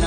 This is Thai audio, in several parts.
ใน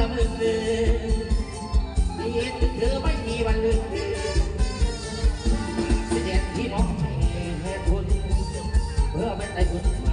ละมึนเลยเย็นเธอไม่มีวันลืมเสด็จพี่มองแห่งคนเพื่อไม่ได้คุณ